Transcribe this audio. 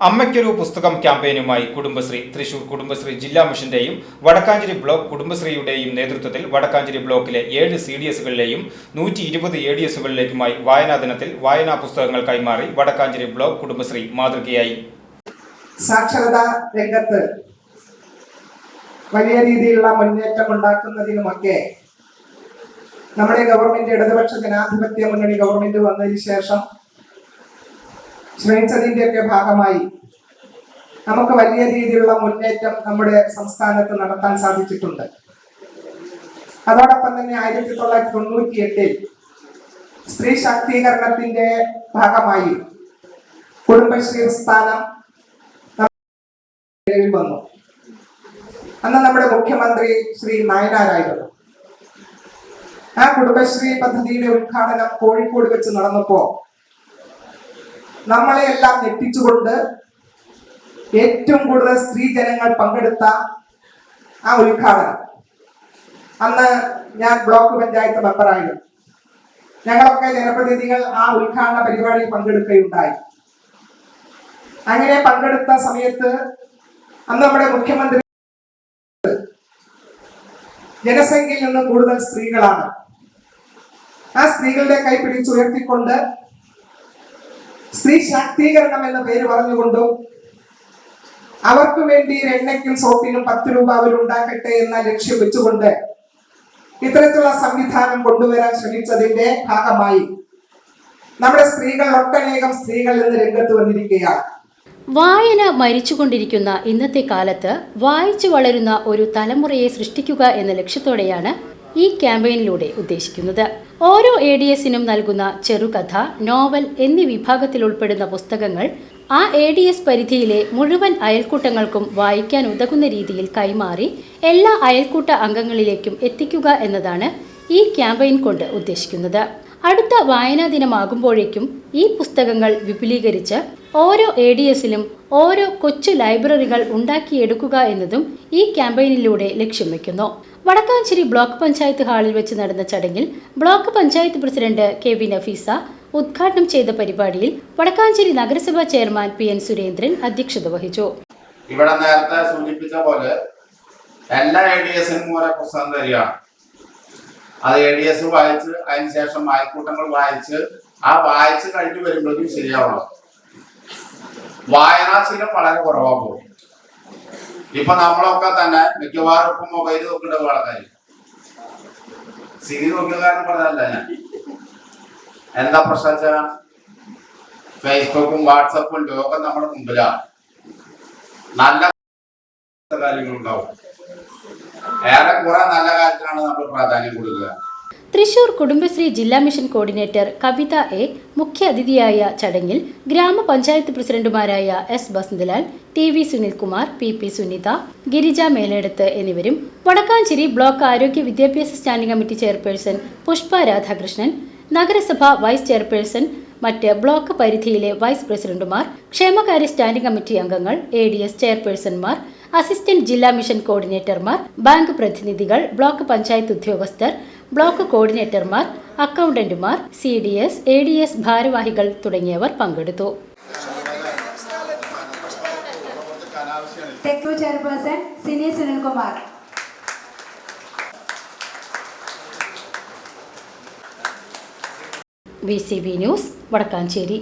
അമ്മയ്ക്കൊരു പുസ്തകം ക്യാമ്പയിനുമായി കുടുംബശ്രീ തൃശൂർ കുടുംബശ്രീ ജില്ലാ മിഷന്റെയും വടക്കാഞ്ചേരി ബ്ലോക്ക് കുടുംബശ്രീയുടെയും നേതൃത്വത്തിൽ വടക്കാഞ്ചേരി ബ്ലോക്കിലെ ഏഴ് സി ഡി എസുകളിലെയും നൂറ്റി ഇരുപത് എ ഡി എസുകളിലേക്കുമായി വായനാ ദിനത്തിൽ വായനാ പുസ്തകങ്ങൾ കൈമാറി വടക്കാഞ്ചേരി ബ്ലോക്ക് കുടുംബശ്രീ മാതൃകയായി. സാക്ഷരതാ രംഗത്ത് വലിയ രീതിയിലുള്ള മുന്നേറ്റം ഉണ്ടാക്കുന്നതിനുമൊക്കെ നമ്മുടെ ഗവൺമെന്റ് ഇടതുപക്ഷ ജനാധിപത്യ മുന്നണി ഗവൺമെന്റ് വന്നതിന് ശേഷം ശ്രമിച്ചതിന്റെയൊക്കെ ഭാഗമായി നമുക്ക് വലിയ രീതിയിലുള്ള മുന്നേറ്റം നമ്മുടെ സംസ്ഥാനത്ത് നടത്താൻ സാധിച്ചിട്ടുണ്ട്. അതോടൊപ്പം തന്നെ ആയിരത്തി തൊള്ളായിരത്തി തൊണ്ണൂറ്റി എട്ടിൽ സ്ത്രീ ശാക്തീകരണത്തിന്റെ ഭാഗമായി കുടുംബശ്രീ സ്ഥാനം വന്നു. അന്ന് നമ്മുടെ മുഖ്യമന്ത്രി ശ്രീ നായനാരായിരുന്നു. ആ കുടുംബശ്രീ പദ്ധതിയുടെ ഉദ്ഘാടനം കോഴിക്കോട് വെച്ച് നടന്നപ്പോ നമ്മളെ എല്ലാം ഞെട്ടിച്ചുകൊണ്ട് ഏറ്റവും കൂടുതൽ സ്ത്രീ ജനങ്ങൾ പങ്കെടുത്ത ആ ഉദ്ഘാടനം. അന്ന് ഞാൻ ബ്ലോക്ക് പഞ്ചായത്ത് മെമ്പറായിരുന്നു. ഞങ്ങളൊക്കെ ജനപ്രതിനിധികൾ ആ ഉദ്ഘാടന പരിപാടിയിൽ പങ്കെടുക്കുകയുണ്ടായി. അങ്ങനെ പങ്കെടുത്ത സമയത്ത് അന്ന് നമ്മുടെ മുഖ്യമന്ത്രി ജനസംഖ്യയിൽ നിന്ന് കൂടുതൽ സ്ത്രീകളാണ്. ആ സ്ത്രീകളുടെ കൈ പിടിച്ചുയർത്തിക്കൊണ്ട് സ്ത്രീ ശാക്തീകരണം എന്ന പേര് പറഞ്ഞുകൊണ്ടും അവർക്ക് വേണ്ടി എണ്ണയ്ക്കും സോപ്പിനും പത്ത് രൂപ അവർ ഉണ്ടാക്കട്ടെ എന്ന ലക്ഷ്യം വെച്ചുകൊണ്ട് ഇത്തരത്തിലുള്ള സംവിധാനം കൊണ്ടുവരാൻ ശ്രമിച്ചതിന്റെ ഭാഗമായി നമ്മുടെ സ്ത്രീകൾ ഒട്ടനേകം സ്ത്രീകൾ ഇന്ന് രംഗത്ത് വന്നിരിക്കുകയാണ്. വായന മരിച്ചുകൊണ്ടിരിക്കുന്ന ഇന്നത്തെ കാലത്ത് വായിച്ചു വളരുന്ന ഒരു തലമുറയെ സൃഷ്ടിക്കുക എന്ന ലക്ഷ്യത്തോടെയാണ് ഈ ക്യാമ്പയിനിലൂടെ ഉദ്ദേശിക്കുന്നത്. ഓരോ എ ഡി എസിനും നൽകുന്ന ചെറുകഥ നോവൽ എന്നീ വിഭാഗത്തിൽ ഉൾപ്പെടുന്ന പുസ്തകങ്ങൾ ആ എ ഡി എസ് പരിധിയിലെ മുഴുവൻ അയൽക്കൂട്ടങ്ങൾക്കും വായിക്കാൻ ഉതകുന്ന രീതിയിൽ കൈമാറി എല്ലാ അയൽക്കൂട്ട അംഗങ്ങളിലേക്കും എത്തിക്കുക എന്നതാണ് ഈ ക്യാമ്പയിൻ കൊണ്ട് ഉദ്ദേശിക്കുന്നത്. അടുത്ത വായനാ ദിനമാകുമ്പോഴേക്കും ഈ പുസ്തകങ്ങൾ വിപുലീകരിച്ച് ഓരോ എ ഡി എസിലും ഓരോ കൊച്ചു ലൈബ്രറികൾ ഉണ്ടാക്കിയെടുക്കുക എന്നതും ഈ ക്യാമ്പയിനിലൂടെ ലക്ഷ്യം വയ്ക്കുന്നു. വടക്കാഞ്ചേരി ബ്ലോക്ക് പഞ്ചായത്ത് ഹാളിൽ വെച്ച് നടന്ന ചടങ്ങിൽ block panchayat president K V Nafeesa ഉദ്ഘാടനം ചെയ്ത പരിപാടിയിൽ വടക്കാഞ്ചേരി നഗരസഭാ ചെയർമാൻ പി എൻ സുരേന്ദ്രൻ അധ്യക്ഷത വഹിച്ചു. ഇവിടെ നേരത്തെ സൂചിപ്പിച്ച പോലെ എല്ലാ എ ഡി എസിനും ഓരോ പുസ്തകം തരികയാണ്. അത് എ ഡി എസ് വായിച്ച് അതിനുശേഷം അയൽക്കൂട്ടങ്ങൾ വായിച്ച് ആ വായിച്ച് കഴിഞ്ഞു വരുമ്പോഴേക്കും ശരിയാവണം. വായനാശീലം വളരെ കുറവാകും ഇപ്പൊ നമ്മളൊക്കെ തന്നെ മിക്കവാറും ഇപ്പൊ മൊബൈൽ നോക്കേണ്ട വളരെ സിനി നോക്കിയ കാരണം പറഞ്ഞതല്ല ഞാൻ. എന്താ പ്രശ്നം ഫേസ്ബുക്കും വാട്സപ്പും ലോകം നമ്മുടെ മുമ്പിലാണ്. നല്ല കാര്യങ്ങളുണ്ടാവും. ഏറെ കുറെ നല്ല കാര്യത്തിനാണ് നമ്മൾ പ്രാധാന്യം കൊടുക്കുക. തൃശൂർ കുടുംബശ്രീ ജില്ലാ മിഷൻ കോർഡിനേറ്റർ കവിത എ മുഖ്യ അതിഥിയായ ചടങ്ങിൽ ഗ്രാമപഞ്ചായത്ത് പ്രസിഡന്റുമാരായ S Basanthlal T V Sunilkumar P P Sunitha Girija Meleduth എന്നിവരും വടക്കാഞ്ചേരി ബ്ലോക്ക് ആരോഗ്യ വിദ്യാഭ്യാസ standing committee chairperson Pushpa Radhakrishnan നഗരസഭ വൈസ് ചെയർപേഴ്സൺ മറ്റ് ബ്ലോക്ക് പരിധിയിലെ വൈസ് പ്രസിഡന്റുമാർ ക്ഷേമകാര്യ സ്റ്റാൻഡിംഗ് കമ്മിറ്റി അംഗങ്ങൾ എ ഡി എസ് ചെയർപേഴ്സൺമാർ അസിസ്റ്റന്റ് ജില്ലാ മിഷൻ കോർഡിനേറ്റർമാർ ബാങ്ക് പ്രതിനിധികൾ ബ്ലോക്ക് പഞ്ചായത്ത് ഉദ്യോഗസ്ഥർ ബ്ലോക്ക് കോർഡിനേറ്റർമാർ അക്കൗണ്ടന്റുമാർ C D S A D S ഭാരവാഹികൾ തുടങ്ങിയവർ പങ്കെടുത്തു. Sini Sunilkumar. V C B news Vadakkanchery.